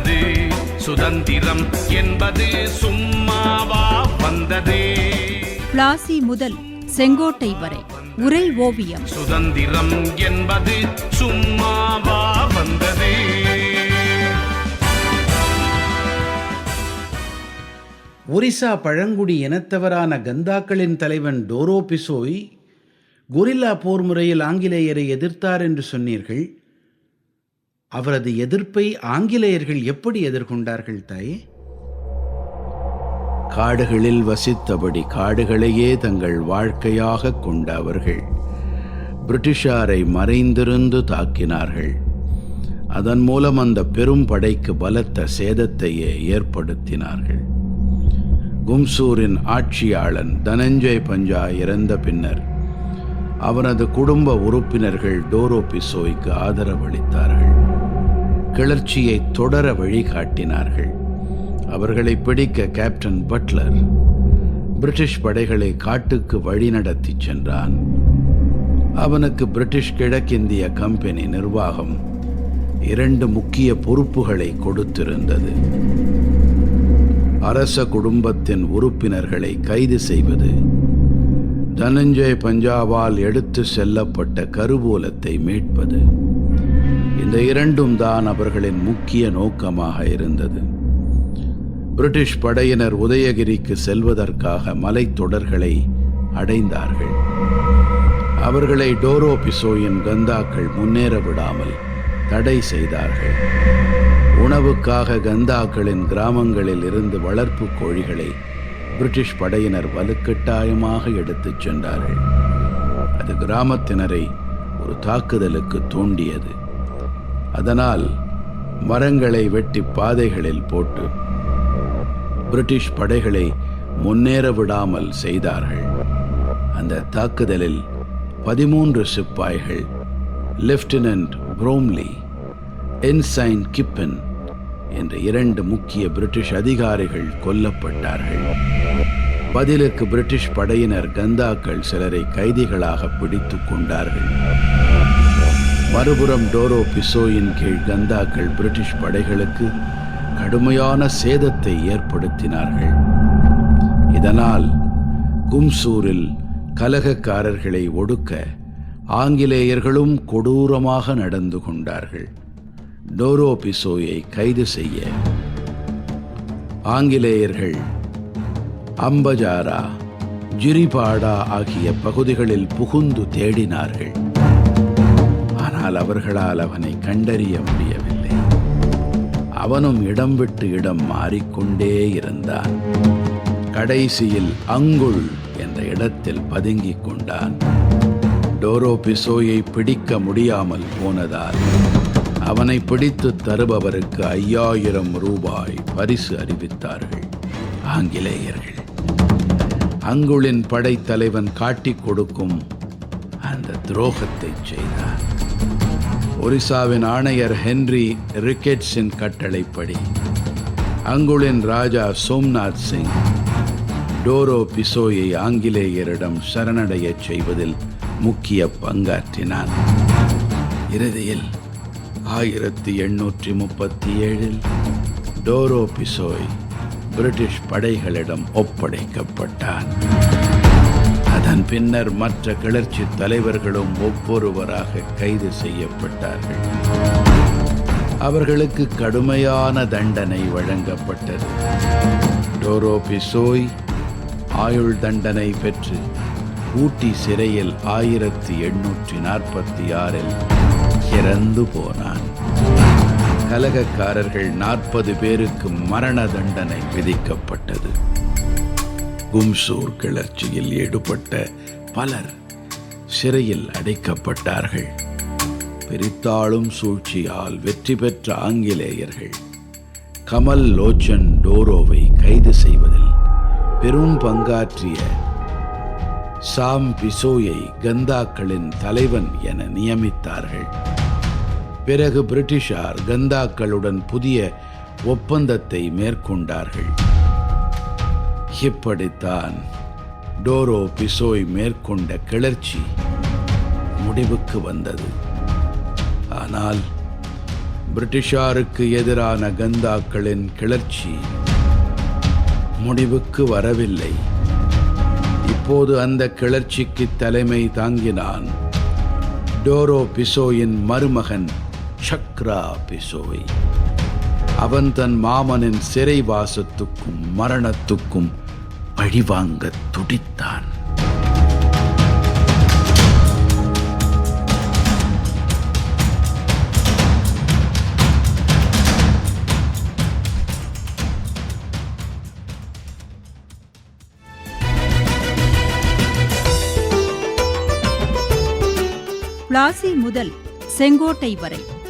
வந்தது சுதந்திரம் என்பது சும்மாவா வந்தது? பிளாசி முதல் செங்கோட்டை வரை உரை ஓவியம். சுதந்திரம் என்பது சும்மாவா வந்தது? ஒரிசா பழங்குடி இனத்தவரான கந்தாக்களின் தலைவன் டோரோ பிசோய் கொரில்லா போர் முறையில் ஆங்கிலேயரை எதிர்த்தார் என்று சொன்னீர்கள். அவரது எதிர்ப்பை ஆங்கிலேயர்கள் எப்படி எதிர்கொண்டார்கள் தாயே? காடுகளில் வசித்தபடி காடுகளையே தங்கள் வாழ்க்கையாக கொண்ட அவர்கள் பிரிட்டிஷாரை மறைந்திருந்து தாக்கினார்கள். அதன் மூலம் அந்த பெரும் படைக்கு பலத்த சேதத்தையே ஏற்படுத்தினார்கள். கும்சூரின் ஆட்சியாளன் தனஞ்சய் பஞ்சா இறந்த பின்னர் அவனது குடும்ப உறுப்பினர்கள் டோரோ பிசோய்க்கு ஆதரவளித்தார்கள். கிளர்ச்சியை தொடர வழிகாட்டினார்கள். அவர்களை பிடிக்க கேப்டன் பட்லர் பிரிட்டிஷ் படைகளை காட்டுக்கு வழிநடத்தி சென்றான். அவனுக்கு பிரிட்டிஷ் கிழக்கிந்திய கம்பெனி நிர்வாகம் இரண்டு முக்கிய பொறுப்புகளை கொடுத்திருந்தது. அரச குடும்பத்தின் உறுப்பினர்களை கைது செய்வது தனஞ்சய் பஞ்சாபால் எடுத்து செல்லப்பட்ட கருவூலத்தை மீட்பது. இந்த இரண்டும் தான் அவர்களின் முக்கிய நோக்கமாக இருந்தது. பிரிட்டிஷ் படையினர் உதயகிரிக்கு செல்வதற்காக மலைத்தொடர்களை அடைந்தார்கள். அவர்களை டோரோ பிசோயின் கந்தாக்கள் முன்னேற விடாமல் தடை செய்தார்கள். உணவுக்காக கந்தாக்களின் கிராமங்களில் இருந்து வளர்ப்பு கோழிகளை பிரிட்டிஷ் படையினர் வலுக்கட்டாயமாக எடுத்துச் சென்றார்கள். அது கிராமத்தினரை ஒரு தாக்குதலுக்கு தூண்டியது. அதனால் மரங்களை வெட்டி பாதைகளில் போட்டு பிரிட்டிஷ் படைகளை முன்னேற விடாமல் செய்தார்கள். அந்த தாக்குதலில் பதிமூன்று சிப்பாய்கள் லெப்டினன்ட் புரோம்லி என்சைன் கிப்பன் என்ற இரண்டு முக்கிய பிரிட்டிஷ் அதிகாரிகள் கொல்லப்பட்டார்கள். பதிலுக்கு பிரிட்டிஷ் படையினர் கந்தாக்கள் சிலரை கைதிகளாக பிடித்துக் கொண்டார்கள். மறுபுறம் டோரோ பிசோயின் கீழ் கந்தாக்கள் பிரிட்டிஷ் படைகளுக்கு கடுமையான சேதத்தை ஏற்படுத்தினார்கள். இதனால் கும்சூரில் கலகக்காரர்களை ஒடுக்க ஆங்கிலேயர்களும் கொடூரமாக நடந்து கொண்டார்கள். டோரோ பிசோயை கைது செய்ய ஆங்கிலேயர்கள் அம்பஜாரா ஜிரிபாடா ஆகிய பகுதிகளில் புகுந்து தேடினார்கள். ஆனால் அவர்களால் அவனை கண்டறிய முடியவில்லை. அவனும் இடம் விட்டு இடம் மாறிக்கொண்டே இருந்தான். கடைசியில் அங்குள் என்ற இடத்தில் பதுங்கிக் கொண்டான். டோரோ பிசோயை பிடிக்க முடியாமல் போனதால் அவனை பிடித்து தருபவருக்கு ஐயாயிரம் ரூபாய் பரிசு அறிவித்தார்கள். ஆங்கிலேயர்கள். அங்குளின் படைத்தலைவன் காட்டிக் கொடுக்கும் அந்த துரோகத்தை செய்தான். ஒரிசாவின் ஆணையர் ஹென்றி ரிக்கெட்ஸின் கட்டளைப்படி அங்குளின் ராஜா சோம்நாத் சிங் டோரோ பிசோயை ஆங்கிலேயரிடம் சரணடையச் செய்வதில் முக்கிய பங்காற்றினான் இறுதியில் ஆயிரத்தி எண்ணூற்றி முப்பத்தி ஏழில் டோரோ பிசோய் பிரிட்டிஷ் படைகளிடம் ஒப்படைக்கப்பட்டான். அதன் பின்னர் மற்ற கிளர்ச்சி தலைவர்களும் ஒவ்வொருவராக கைது செய்யப்பட்டார்கள். அவர்களுக்கு கடுமையான தண்டனை வழங்கப்பட்டது. டோரோ பிசோய் ஆயுள் தண்டனை பெற்று ஊட்டி சிறையில் ஆயிரத்தி எண்ணூற்றி நாற்பத்தி ஆறில் இறந்து போனான். கலகக்காரர்கள் நாற்பது பேருக்கு மரண தண்டனை விதிக்கப்பட்டது. கும்சூர் கிளர்ச்சியில் ஈடுபட்ட பலர் சிறையில் அடைக்கப்பட்டார்கள். பிரித்தாளும் சூழ்ச்சியால் வெற்றி பெற்ற ஆங்கிலேயர்கள் கமல் லோச்சன் டோரோவை கைது செய்வதில் பெரும் பங்காற்றிய சாம் பிசோயை கந்தாக்களின் தலைவன் என நியமித்தார்கள். பிறகு பிரிட்டிஷார் கந்தாக்களுடன் புதிய ஒப்பந்தத்தை மேற்கொண்டார்கள். இப்படித்தான் டோரோ பிசோய் மேற்கொண்ட கிளர்ச்சி முடிவுக்கு வந்தது. ஆனால் பிரிட்டிஷாருக்கு எதிரான கந்தாக்களின் கிளர்ச்சி முடிவுக்கு வரவில்லை. இப்போது அந்த கிளர்ச்சிக்கு தலைமை தாங்கினான் டோரோ பிசோயின் மருமகன் சக்ரா பிசோய். அவன் தன் மாமனின் சிறைவாசத்துக்கும் மரணத்துக்கும் பழிவாங்க துடித்தான். பிளாசி முதல் செங்கோட்டை வரை.